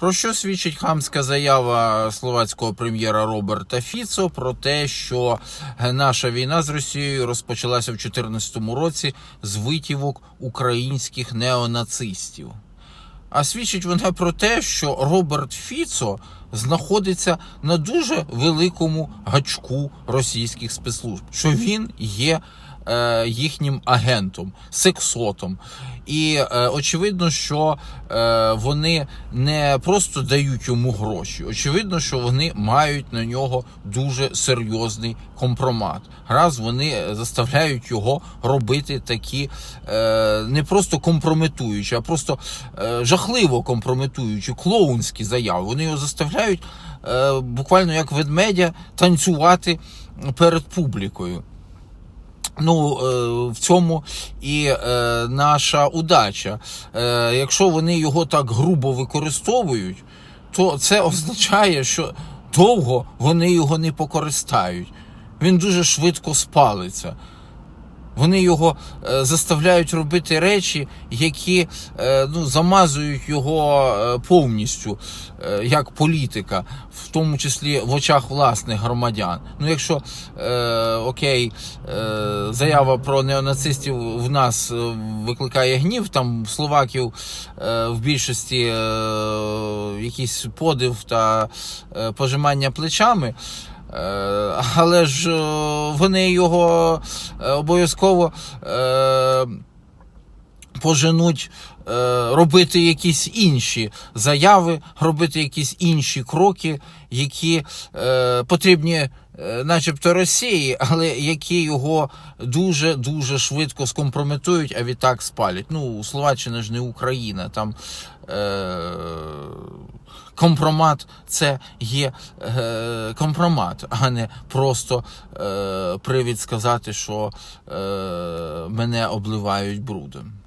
Про що свідчить хамська заява словацького прем'єра Роберта Фіцо про те, що наша війна з Росією розпочалася в 2014 році з витівок українських неонацистів. А свідчить вона про те, що Роберт Фіцо знаходиться на дуже великому гачку російських спецслужб, що він є е, їхнім агентом, сексотом. І е, очевидно, що е, вони не просто дають йому гроші. Очевидно, що вони мають на нього дуже серйозний компромат. Раз вони заставляють його робити такі е, не просто компрометуючі, а просто е, жахливо компрометуючі, клоунські заяви. Вони його заставляють е, буквально як ведмедя танцювати перед публікою. Ну, е, в цьому і е, наша удача. Е, якщо вони його так грубо використовують, то це означає, що довго вони його не покористають. Він дуже швидко спалиться. Вони його е, заставляють робити речі, які е, ну, замазують його е, повністю як політика, в тому числі в очах власних громадян. Ну, якщо е, окей, е, заява про неонацистів в нас викликає гнів, там словаків е, в більшості е, якийсь подив та е, пожимання плечами. Е, Але ж е, вони його е, обов'язково поженуть робити якісь інші заяви, робити якісь інші кроки, які потрібні, начебто, Росії, але які його дуже дуже швидко скомпрометують, а відтак спалять. Ну, Словаччина ж не Україна. Там е, компромат це є е, компромат, а не просто е, привід сказати, що е, мене обливають брудом.